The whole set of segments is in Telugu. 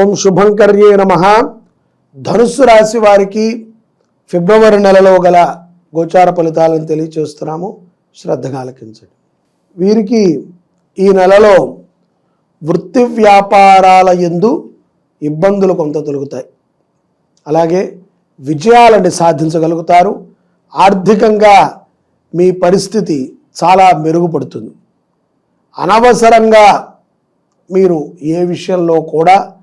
ఓం శుభంకర్యే నమ. ధనుస్సు రాశి వారికి ఫిబ్రవరి నెలలో గల గోచార ఫలితాలను తెలియచేస్తున్నాము. శ్రద్ధగా ఆలకించండి వీరికి ఈ నెలలో వృత్తి వ్యాపారాల ఎందు ఇబ్బందులు కొంత తొలుగుతాయి. అలాగే విజయాలని సాధించగలుగుతారు. ఆర్థికంగా మీ పరిస్థితి చాలా మెరుగుపడుతుంది. అనవసరంగా మీరు ఏ విషయంలో కూడా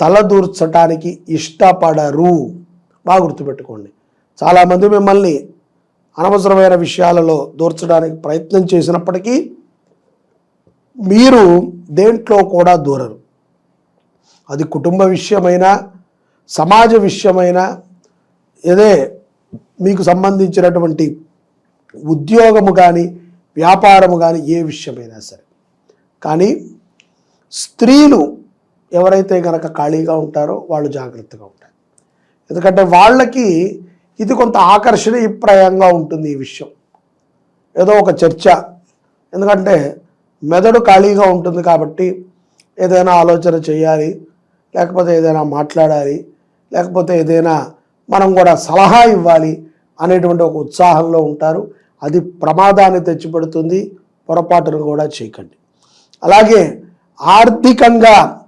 తలదూర్చడానికి ఇష్టపడరు. బాగా గుర్తుపెట్టుకోండి. చాలామంది మిమ్మల్ని అనవసరమైన విషయాలలో దూర్చడానికి ప్రయత్నం చేసినప్పటికీ మీరు దేంట్లో కూడా దూరరు. అది కుటుంబ విషయమైనా సమాజ విషయమైనా ఏదే మీకు సంబంధించినటువంటి ఉద్యోగము కానీ వ్యాపారము కానీ ఏ విషయమైనా సరే. కానీ స్త్రీలు ఎవరైతే గనక ఖాళీగా ఉంటారో వాళ్ళు జాగ్రత్తగా ఉంటారు. ఎందుకంటే వాళ్ళకి ఇది కొంత ఆకర్షణీయప్రాయంగా ఉంటుంది ఈ విషయం. ఏదో ఒక చర్చ. ఎందుకంటే మెదడు ఖాళీగా ఉంటుంది కాబట్టి ఏదైనా ఆలోచన చేయాలి లేకపోతే ఏదైనా మాట్లాడాలి లేకపోతే ఏదైనా మనం కూడా సలహా ఇవ్వాలి అనేటువంటి ఒక ఉత్సాహంలో ఉంటారు. అది ప్రమాదాన్ని తెచ్చిపెడుతుంది పొరపాటును కూడా చేయకండి. అలాగే ఆర్థికంగా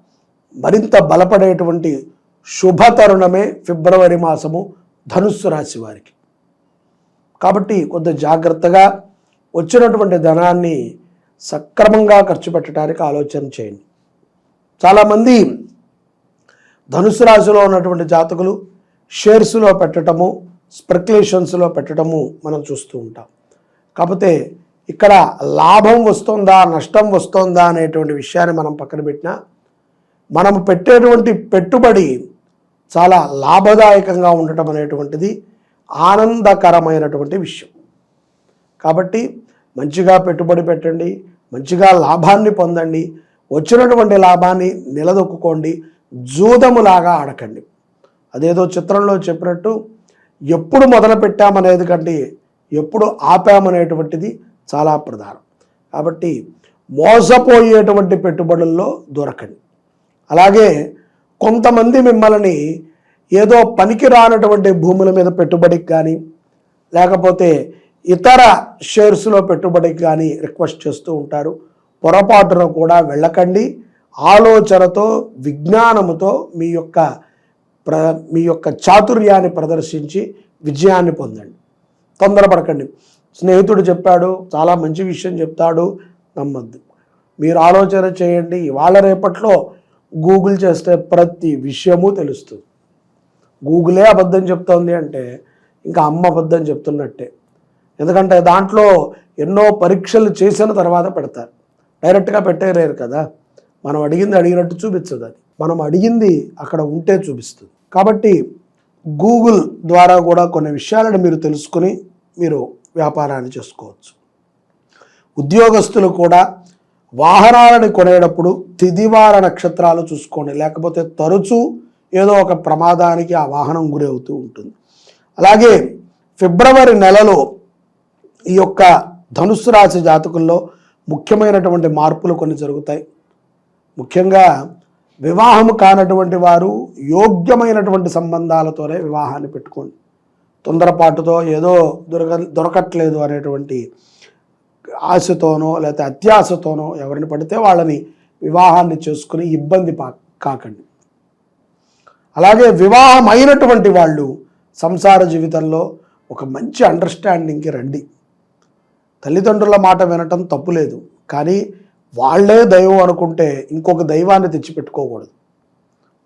మరింత బలపడేటువంటి శుభ తరుణమే ఫిబ్రవరి మాసము ధనుస్సు రాశి వారికి. కాబట్టి కొంత జాగ్రత్తగా వచ్చినటువంటి ధనాన్ని సక్రమంగా ఖర్చు పెట్టడానికి ఆలోచన చేయండి. చాలామంది ధనుసు రాశిలో ఉన్నటువంటి జాతకులు షేర్స్లో పెట్టడము స్పెక్యులేషన్స్లో పెట్టడము మనం చూస్తూ ఉంటాం. కాకపోతే ఇక్కడ లాభం వస్తుందా నష్టం వస్తుందా అనేటువంటి విషయాన్ని మనం పక్కన పెట్టినా మనం పెట్టేటువంటి పెట్టుబడి చాలా లాభదాయకంగా ఉండటం అనేటువంటిది ఆనందకరమైనటువంటి విషయం. కాబట్టి మంచిగా పెట్టుబడి పెట్టండి మంచిగా లాభాన్ని పొందండి వచ్చినటువంటి లాభాన్ని నిలదొక్కుకోండి జూదములాగా ఆడకండి. అదేదో చిత్రంలో చెప్పినట్టు ఎప్పుడు మొదలు పెట్టామనేది కంటే ఎప్పుడు ఆపామనేటువంటిది చాలా ప్రధానం. కాబట్టి మోసపోయేటువంటి పెట్టుబడుల్లో దొరకండి. అలాగే కొంతమంది మిమ్మల్ని ఏదో పనికి రానటువంటి భూముల మీద పెట్టుబడికి కానీ లేకపోతే ఇతర షేర్స్లో పెట్టుబడికి కానీ రిక్వెస్ట్ చేస్తూ ఉంటారు. పొరపాటున కూడా వెళ్ళకండి. ఆలోచనతో విజ్ఞానముతో మీ యొక్క ప్ర మీ యొక్క చాతుర్యాన్ని ప్రదర్శించి విజయాన్ని పొందండి. తొందరపడకండి. స్నేహితుడు చెప్పాడు చాలా మంచి విషయం చెప్తాడు నమ్మద్దు. మీరు ఆలోచన చేయండి. ఇవాళ రేపట్లో గూగుల్ చేస్తే ప్రతి విషయము తెలుస్తుంది. గూగులే అబద్ధం చెప్తోంది అంటే ఇంకా అమ్మ అబద్ధం చెప్తున్నట్టే. ఎందుకంటే దాంట్లో ఎన్నో పరీక్షలు చేసిన తర్వాత పెడతారు. డైరెక్ట్గా పెట్టేరేరు కదా. మనం అడిగింది అడిగినట్టు చూపించదు అది. మనం అడిగింది అక్కడ ఉంటే చూపిస్తుంది. కాబట్టి గూగుల్ ద్వారా కూడా కొన్ని విషయాలను మీరు తెలుసుకుని మీరు వ్యాపారాన్ని చేసుకోవచ్చు. ఉద్యోగస్తులు కూడా వాహనాలను కొనేటప్పుడు తిదివార నక్షత్రాలు చూసుకోండి. లేకపోతే తరచూ ఏదో ఒక ప్రమాదానికి ఆ వాహనం గురవుతూ ఉంటుంది. అలాగే ఫిబ్రవరి నెలలో ఈ యొక్క ధనుస్సు రాశి జాతకుల్లో ముఖ్యమైనటువంటి మార్పులు కొన్ని జరుగుతాయి. ముఖ్యంగా వివాహం కానటువంటి వారు యోగ్యమైనటువంటి సంబంధాలతోనే వివాహాన్ని పెట్టుకోండి. తొందరపాటుతో ఏదో దొరక దొరకట్లేదు అనేటువంటి ఆశతోనో లేకపోతే అత్యాశతోనో ఎవరిని పడితే వాళ్ళని వివాహాన్ని చేసుకుని ఇబ్బంది పా కాకండి. అలాగే వివాహం అయినటువంటి వాళ్ళు సంసార జీవితంలో ఒక మంచి అండర్స్టాండింగ్కి రండి. తల్లిదండ్రుల మాట వినటం తప్పులేదు కానీ వాళ్ళే దైవం అనుకుంటే ఇంకొక దైవాన్ని తెచ్చిపెట్టుకోకూడదు.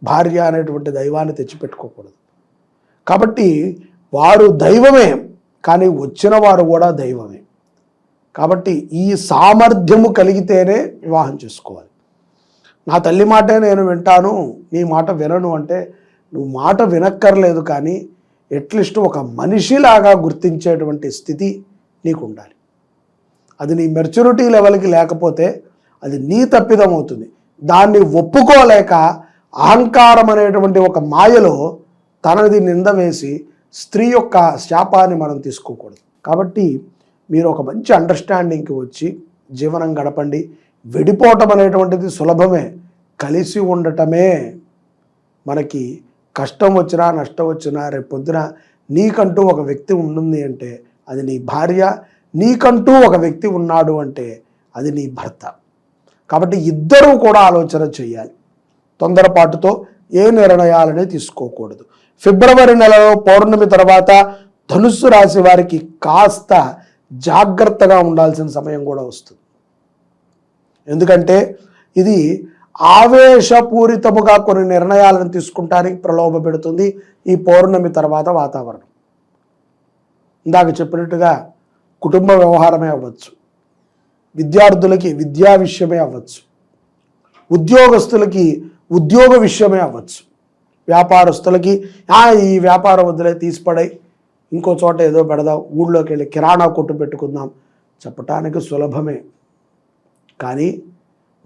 భార్య అనేటువంటి దైవాన్ని తెచ్చిపెట్టుకోకూడదు. కాబట్టి వారు దైవమే కానీ వచ్చిన వారు కూడా దైవమే. కాబట్టి ఈ సామర్థ్యము కలిగితేనే వివాహం చేసుకోవాలి. నా తల్లి మాటే నేను వింటాను నీ మాట వినను అంటే నువ్వు మాట వినక్కర్లేదు కానీ ఎట్లీస్ట్ ఒక మనిషిలాగా గుర్తించేటువంటి స్థితి నీకు ఉండాలి అది నీ మెచ్యూరిటీ లెవెల్కి లేకపోతే అది నీ తప్పిదం అవుతుంది దాన్ని ఒప్పుకోలేక అహంకారం అనేటువంటి ఒక మాయలో తనది నింద వేసి స్త్రీ యొక్క శాపాన్ని మనం తీసుకోకూడదు. కాబట్టి మీరు ఒక మంచి అండర్స్టాండింగ్కి వచ్చి జీవనం గడపండి. విడిపోవటం అనేటువంటిది సులభమే. కలిసి ఉండటమే. మనకి కష్టం వచ్చినా నష్టం వచ్చినా రేపొద్దున నీకంటూ ఒక వ్యక్తి ఉంటుంది అంటే అది నీ భార్య నీకంటూ ఒక వ్యక్తి ఉన్నాడు అంటే అది నీ భర్త. కాబట్టి ఇద్దరూ కూడా ఆలోచన చేయాలి. తొందరపాటుతో ఏ నిర్ణయాలని తీసుకోకూడదు. ఫిబ్రవరి నెలలో పౌర్ణమి తర్వాత ధనుస్సు రాశి వారికి కాస్త జాగ్రత్తగా ఉండాల్సిన సమయం కూడా వస్తుంది. ఎందుకంటే ఇది ఆవేశపూరితముగా కొన్ని నిర్ణయాలను తీసుకుంటానికి ప్రలోభ పెడుతుంది ఈ పౌర్ణమి తర్వాత వాతావరణం. ఇందాక చెప్పినట్టుగా కుటుంబ వ్యవహారమే అవ్వచ్చు. విద్యార్థులకి విద్యా విషయమే అవ్వచ్చు. ఉద్యోగస్తులకి ఉద్యోగ విషయమే అవ్వచ్చు. వ్యాపారస్తులకి ఈ వ్యాపారం వదిలే తీసిపడై ఇంకో చోట ఏదో పెడదాం ఊళ్ళోకి వెళ్ళి కిరాణా కొట్టు పెట్టుకుందాం చెప్పటానికి సులభమే. కానీ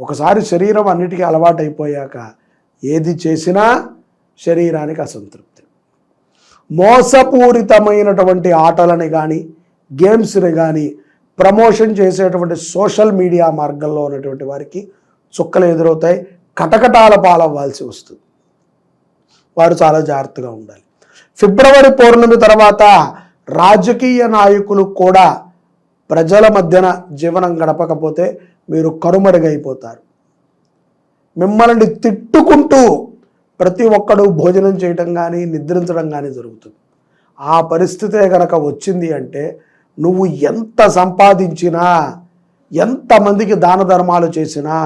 ఒకసారి శరీరం అన్నిటికీ అలవాటైపోయాక ఏది చేసినా శరీరానికి అసంతృప్తి. మోసపూరితమైనటువంటి ఆటలని కానీ గేమ్స్ని కానీ ప్రమోషన్ చేసేటువంటి సోషల్ మీడియా మార్గంలో ఉన్నటువంటి వారికి చుక్కలు ఎదురవుతాయి కటకటాల పాలవ్వాల్సి వస్తుంది. వారు చాలా జాగ్రత్తగా ఉండాలి. ఫిబ్రవరి పౌర్ణమి తర్వాత రాజకీయ నాయకులు కూడా ప్రజల మధ్యన జీవనం గడపకపోతే మీరు కరుమరుగైపోతారు. మిమ్మల్ని తిట్టుకుంటూ ప్రతి ఒక్కడు భోజనం చేయటం కానీ నిద్రించడం కానీ జరుగుతుంది. ఆ పరిస్థితే గనక వచ్చింది అంటే నువ్వు ఎంత సంపాదించినా ఎంతమందికి దాన ధర్మాలు చేసినా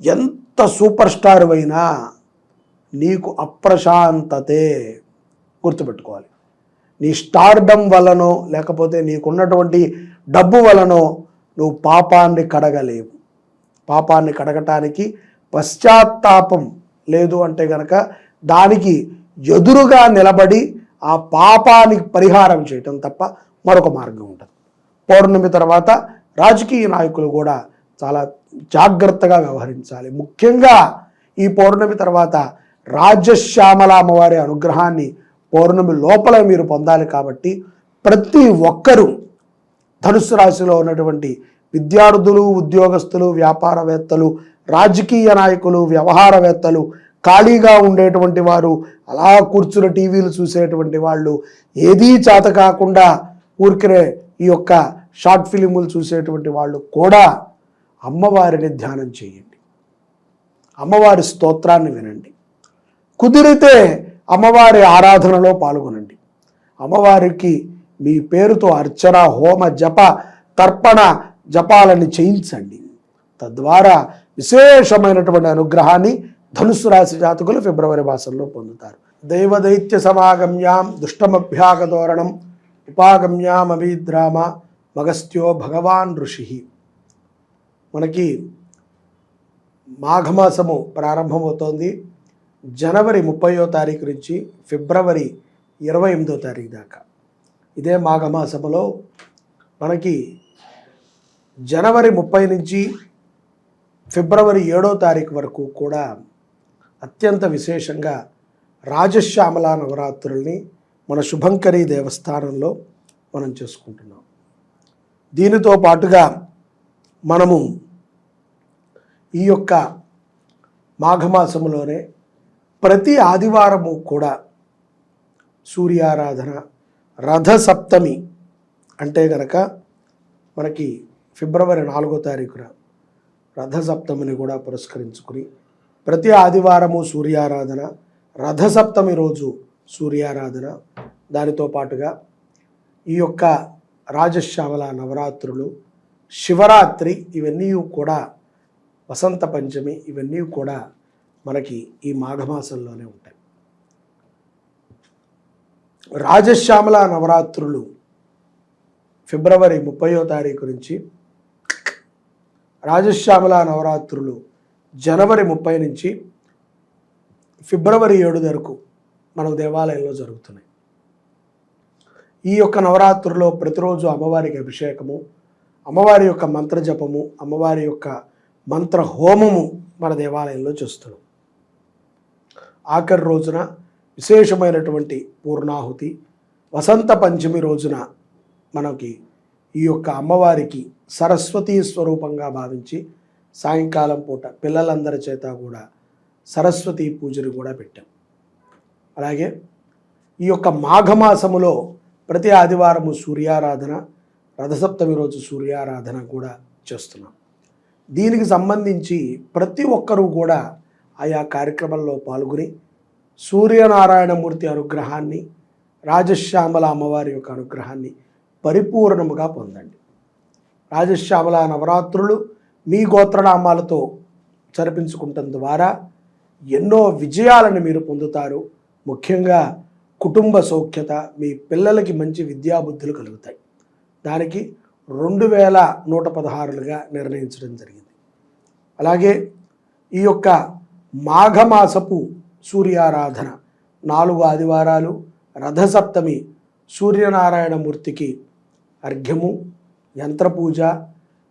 ఎంత సూపర్ స్టార్ అయినా నీకు అప్రశాంతతే. గుర్తుపెట్టుకోవాలి. నీ స్టార్డమ్ వలనో లేకపోతే నీకున్నటువంటి డబ్బు వలనో నువ్వు పాపాన్ని కడగలేవు. పాపాన్ని కడగటానికి పశ్చాత్తాపం లేదు అంటే గనక దానికి ఎదురుగా నిలబడి ఆ పాపానికి పరిహారం చేయటం తప్ప మరొక మార్గం ఉంటుంది పౌర్ణమి తర్వాత రాజకీయ నాయకులు కూడా చాలా జాగ్రత్తగా వ్యవహరించాలి. ముఖ్యంగా ఈ పౌర్ణమి తర్వాత రాజశ్యామల అమ్మవారి అనుగ్రహాన్ని పౌర్ణమి లోపల మీరు పొందాలి కాబట్టి ప్రతి ఒక్కరూ ధనుసు రాశిలో ఉన్నటువంటి విద్యార్థులు ఉద్యోగస్తులు వ్యాపారవేత్తలు రాజకీయ నాయకులు వ్యవహారవేత్తలు ఖాళీగా ఉండేటువంటి వారు అలా కూర్చుని టీవీలు చూసేటువంటి వాళ్ళు ఏదీ చేత కాకుండా ఊరికనే ఈ యొక్క షార్ట్ ఫిలిములు చూసేటువంటి వాళ్ళు కూడా అమ్మవారిని ధ్యానం చేయండి. అమ్మవారి స్తోత్రాన్ని వినండి. కుదిరితే అమ్మవారి ఆరాధనలో పాల్గొనండి. అమ్మవారికి మీ పేరుతో అర్చన హోమ జప తర్పణ జపాలని చేయించండి. తద్వారా విశేషమైనటువంటి అనుగ్రహాన్ని ధనుసు రాశి జాతకులు ఫిబ్రవరి మాసంలో పొందుతారు. దైవదైత్య సమాగమ్యాం దుష్టమభ్యాగతోరణం ఉపాగమ్యాం అభిద్రామ మగస్త్యో భగవాన్ ఋషి. మనకి మాఘమాసము ప్రారంభమవుతోంది. జనవరి ముప్పయో తారీఖు నుంచి ఫిబ్రవరి ఇరవై ఎనిమిదో తారీఖు దాకా. ఇదే మాఘమాసములో మనకి జనవరి ముప్పై నుంచి ఫిబ్రవరి ఏడో తారీఖు వరకు కూడా అత్యంత విశేషంగా రాజశ్యామల నవరాత్రుల్ని మన శుభంకరి దేవస్థానంలో మనం చేసుకుంటున్నాం. దీనితో పాటుగా మనము ఈ యొక్క మాఘమాసంలోనే ప్రతి ఆదివారము కూడా సూర్యారాధన రథసప్తమి అంటే గనక మనకి ఫిబ్రవరి నాలుగో తారీఖున రథసప్తమిని కూడా పురస్కరించుకుని ప్రతి ఆదివారము సూర్యారాధన రథసప్తమి రోజు సూర్యారాధన. దానితో పాటుగా ఈ యొక్క రాజశ్యామల నవరాత్రులు శివరాత్రి ఇవన్నీ కూడా వసంత పంచమి ఇవన్నీ కూడా మనకి ఈ మాఘమాసంలోనే ఉంటాయి. రాజశ్యామల నవరాత్రులు ఫిబ్రవరి ముప్పయో తారీఖు నుంచి రాజశ్యామల నవరాత్రులు జనవరి ముప్పై నుంచి ఫిబ్రవరి ఏడు వరకు మన దేవాలయంలో జరుగుతున్నాయి. ఈ యొక్క నవరాత్రుల్లో ప్రతిరోజు అమ్మవారికి అభిషేకము అమ్మవారి యొక్క మంత్ర జపము అమ్మవారి యొక్క మంత్ర హోమము మన దేవాలయంలో చేస్తున్నాం. ఆఖరి రోజున విశేషమైనటువంటి పూర్ణాహుతి వసంత పంచమి రోజున మనకి ఈ యొక్క అమ్మవారికి సరస్వతీ స్వరూపంగా భావించి సాయంకాలం పూట పిల్లలందరి చేత కూడా సరస్వతి పూజను కూడా పెట్టాం. అలాగే ఈ యొక్క మాఘమాసములో ప్రతి ఆదివారము సూర్యారాధన రథసప్తమి రోజు సూర్యారాధన కూడా చేస్తున్నాం. దీనికి సంబంధించి ప్రతి ఒక్కరూ కూడా ఆయా కార్యక్రమంలో పాల్గొని సూర్యనారాయణమూర్తి అనుగ్రహాన్ని రాజశ్యామల అమ్మవారి యొక్క అనుగ్రహాన్ని పరిపూర్ణముగా పొందండి. రాజశ్యామల నవరాత్రులు మీ గోత్రనామాలతో జరిపించుకుంటం ద్వారా ఎన్నో విజయాలను మీరు పొందుతారు. ముఖ్యంగా కుటుంబ సౌఖ్యత మీ పిల్లలకి మంచి విద్యాబుద్ధులు కలుగుతాయి. దానికి రెండు వేల నూట పదహారులుగా నిర్ణయించడం జరిగింది. అలాగే ఈ యొక్క మాఘమాసపు సూర్యారాధన. నాలుగు ఆదివారాలు రథసప్తమి సూర్యనారాయణమూర్తికి అర్ఘ్యము యంత్రపూజ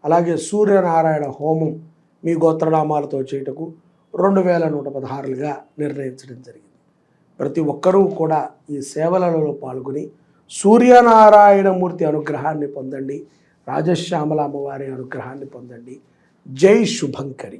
అలాగే సూర్యనారాయణ హోమం మీ గోత్రనామాలతో చేయుటకు రెండు వేల నూట పదహారులుగా నిర్ణయించడం జరిగింది. ప్రతి ఒక్కరూ కూడా ఈ సేవలలో పాల్గొని సూర్యనారాయణమూర్తి అనుగ్రహాన్ని పొందండి రాజశ్యామల అమ్మవారి అనుగ్రహాన్ని పొందండి. జై శుభంకరి.